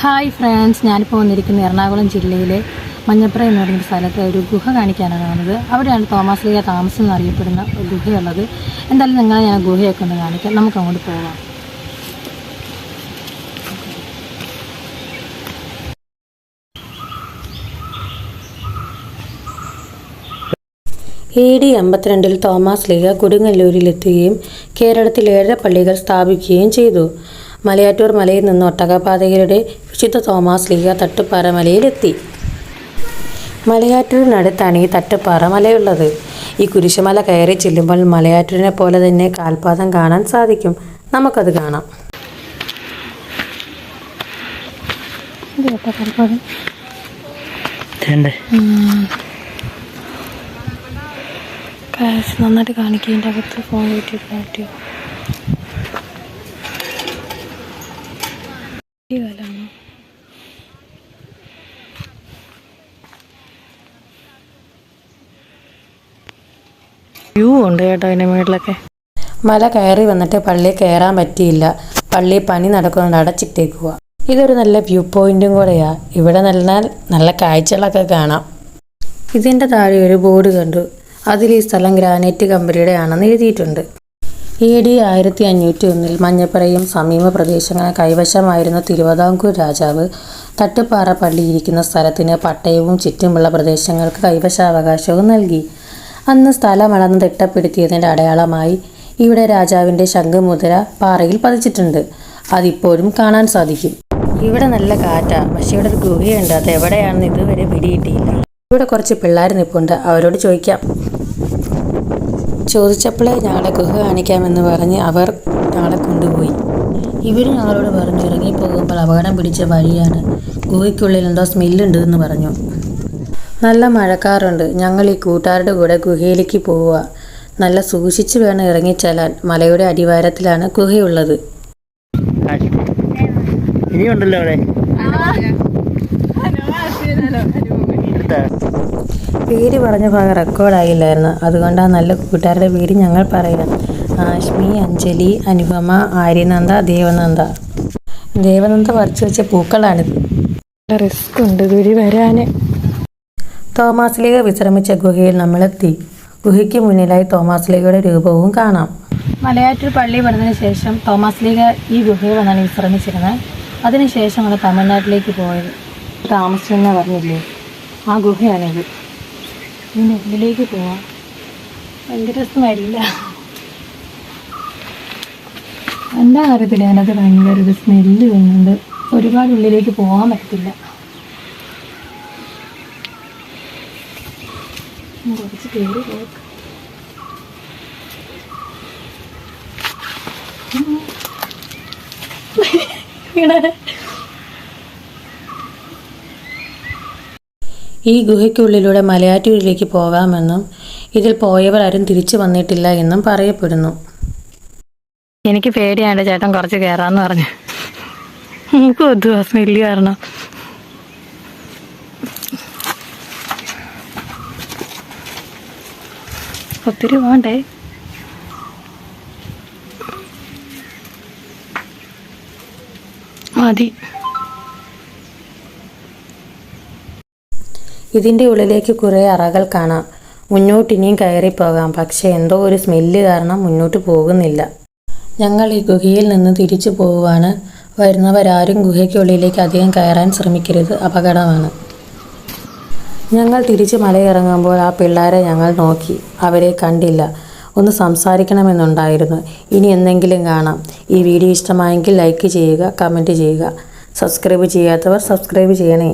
Hi friends ഞാനിപ്പോൾ വന്നിരിക്കുന്ന എറണാകുളം ജില്ലയിലെ മഞ്ഞപ്ര എന്ന് പറയുന്ന സ്ഥലത്ത് ഒരു ഗുഹ കാണിക്കാനാണ് വന്നത്. അവിടെയാണ് തോമസ് ലീഗ താമസം എന്നറിയപ്പെടുന്ന ഒരു ഗുഹയുള്ളത്. എന്തായാലും നിങ്ങളെ ഞാൻ ഗുഹയൊക്കെ ഒന്ന് കാണിക്കാം. നമുക്ക് അങ്ങോട്ട് പോകാം എ ഡി അമ്പത്തിരണ്ടിൽ തോമസ് ലീഗ കൊടുങ്ങല്ലൂരിലെത്തുകയും കേരളത്തിൽ ഏഴര പള്ളികൾ സ്ഥാപിക്കുകയും ചെയ്തു. മലയാറ്റൂർ മലയിൽ നിന്ന് ഒട്ടകപാതകരുടെ വിശുദ്ധ തോമസ് ലീഗ തട്ടുപ്പാറ മലയിലെത്തി മലയാറ്റൂരിനടുത്താണ് ഈ തട്ടുപ്പാറ മലയുള്ളത് ഈ കുരിശുമല കയറി ചെല്ലുമ്പോൾ മലയാറ്റൂരിനെ പോലെ തന്നെ കാൽപാദം കാണാൻ സാധിക്കും. നമുക്കത് കാണാം. നന്നായിട്ട് കാണിക്കേണ്ട അകത്ത് ഫോൺ കിട്ടിയിട്ട് പറ്റിയോ കാലാണ്. വ്യൂ ഉണ്ട് കേട്ടോ അതിന്റെ മുകളിലൊക്കെ. മല കയറി വന്നിട്ട് പള്ളി കയറാൻ പറ്റിയില്ല. പള്ളി പണി നടക്കുന്നത് അടച്ചിട്ടേക്കുക ഇതൊരു നല്ല വ്യൂ പോയിന്റും കൂടെയാ. ഇവിടെ നല്ല നല്ല കാഴ്ചകളൊക്കെ കാണാം. ഇതിന്റെ താഴെ ഒരു ബോർഡ് കണ്ടു. അതിൽ ഈ സ്ഥലം ഗ്രാനൈറ്റ് കമ്പനിയുടെ ആണെന്ന് എഴുതിയിട്ടുണ്ട്. എ ഡി ആയിരത്തി അഞ്ഞൂറ്റി ഒന്നിൽ മഞ്ഞപ്പുറയും സമീപ പ്രദേശങ്ങളും കൈവശമായിരുന്ന തിരുവിതാംകൂർ രാജാവ് തട്ടുപാറ പള്ളിയിരിക്കുന്ന സ്ഥലത്തിന് പട്ടയവും ചുറ്റുമുള്ള പ്രദേശങ്ങൾക്ക് കൈവശാവകാശവും നൽകി. അന്ന് സ്ഥലം അളന്ന് തിട്ടപ്പെടുത്തിയതിന്റെ അടയാളമായി ഇവിടെ രാജാവിന്റെ ശംഖുമുദ്ര പാറയിൽ പതിച്ചിട്ടുണ്ട്. അതിപ്പോഴും കാണാൻ സാധിക്കും. ഇവിടെ നല്ല കാറ്റാ. പക്ഷേ ഇവിടെ ഒരു ഗുഹയുണ്ട്. അത് എവിടെയാണെന്ന് ഇതുവരെ പിടിയിട്ടില്ല ഇവിടെ കുറച്ച് പിള്ളേർ നിൽപ്പുണ്ട് അവരോട് ചോദിക്കാം. ചോദിച്ചപ്പോഴേ ഞങ്ങളെ ഗുഹ കാണിക്കാമെന്ന് പറഞ്ഞ് അവർ ഞങ്ങളെ കൊണ്ടുപോയി. ഇവർ ഞങ്ങളോട് പറഞ്ഞു ഇറങ്ങി പോകുമ്പോൾ അപകടം പിടിച്ച വഴിയാണ്. ഗുഹയ്ക്കുള്ളിൽ എന്തോ സ്മെല്ലുണ്ട് എന്ന് പറഞ്ഞു. നല്ല മഴക്കാറുണ്ട്. ഞങ്ങൾ ഈ കൂട്ടുകാരുടെ കൂടെ ഗുഹയിലേക്ക് പോവുക. നല്ല സൂക്ഷിച്ചു വേണം ഇറങ്ങിച്ചെല്ലാൻ. മലയുടെ അടിവാരത്തിലാണ് ഗുഹയുള്ളത്. ഇനിയുണ്ടല്ലോ അവിടെ? എടുത്താ? പേര് പറഞ്ഞ ഭാഗം റെക്കോർഡായില്ലായിരുന്നു അതുകൊണ്ടാണ് നല്ല കൂട്ടുകാരുടെ പേര് ഞങ്ങൾ പറയാം ആഷ്മി അഞ്ജലി അനുപമ ആര്യനന്ദ ദേവനന്ദ. ദേവനന്ദ പറിച്ചു വെച്ച പൂക്കളാണിത് റിസ്ക് ഉണ്ട്. ഇതുവരെ വരാൻ തോമാസ് വിശ്രമിച്ച ഗുഹയിൽ നമ്മളെത്തി. ഗുഹയ്ക്ക് മുന്നിലായി തോമാസ് ലീഗയുടെ രൂപവും കാണാം. മലയാറ്റൂർ പള്ളി പണിതിന് ശേഷം തോമസ് ലീഗ ഈ ഗുഹയിൽ വന്നാണ് വിശ്രമിച്ചിരുന്നത്. അതിനുശേഷമാണ് തമിഴ്നാട്ടിലേക്ക് പോയത്. താമസിച്ചെന്ന് പറഞ്ഞില്ലേ? ആ ഗുഹയാണിത്. ഇതിന്റെ ഉള്ളിലേക്ക് പോവാം. ഭയങ്കര സ്മെല്ല എന്താ അറിയത്തില്ല അതിനകത്ത് ഭയങ്കര ഒരു സ്മെല്ല് വരുന്നുണ്ട് ഒരുപാട് ഉള്ളിലേക്ക് പോകാൻ പറ്റത്തില്ല. ഉം, കുറച്ച് കയറി പോക്ക്. ഈ ഗുഹയ്ക്കുള്ളിലൂടെ മലയാറ്റൂരിലേക്ക് പോകാമെന്നും ഇതിൽ പോയവർ ആരും തിരിച്ചു വന്നിട്ടില്ല എന്നും പറയപ്പെടുന്നു. എനിക്ക് പേടിയാണ് ചേട്ടൻ കുറച്ച് കയറാന്ന് പറഞ്ഞു. നമുക്ക് ദിവസം സ്മെല്ല് കാരണം. ഒത്തിരി വേണ്ടേ മതി. ഇതിന്റെ ഉള്ളിലേക്ക് കുറേ അറകൾ കാണാം. മുന്നോട്ട് ഇനിയും കയറി പോകാം പക്ഷേ എന്തോ ഒരു സ്മെല്ല് കാരണം മുന്നോട്ട് പോകുന്നില്ല. ഞങ്ങൾ ഈ ഗുഹയിൽ നിന്ന് തിരിച്ചു പോവുകയാണ്. വരുന്നവരാരും ഗുഹയ്ക്കുള്ളിലേക്ക് അധികം കയറാൻ ശ്രമിക്കരുത്. അപകടമാണ്. ഞങ്ങൾ തിരിച്ച് മലയിറങ്ങുമ്പോൾ ആ പിള്ളേരെ ഞങ്ങൾ നോക്കി. അവരെ കണ്ടില്ല. ഒന്ന് സംസാരിക്കണമെന്നുണ്ടായിരുന്നു. ഇനി എന്തെങ്കിലും കാണാം. ഈ വീഡിയോ ഇഷ്ടമായെങ്കിൽ ലൈക്ക് ചെയ്യുക കമന്റ് ചെയ്യുക. സബ്സ്ക്രൈബ് ചെയ്യാത്തവർ സബ്സ്ക്രൈബ് ചെയ്യണേ.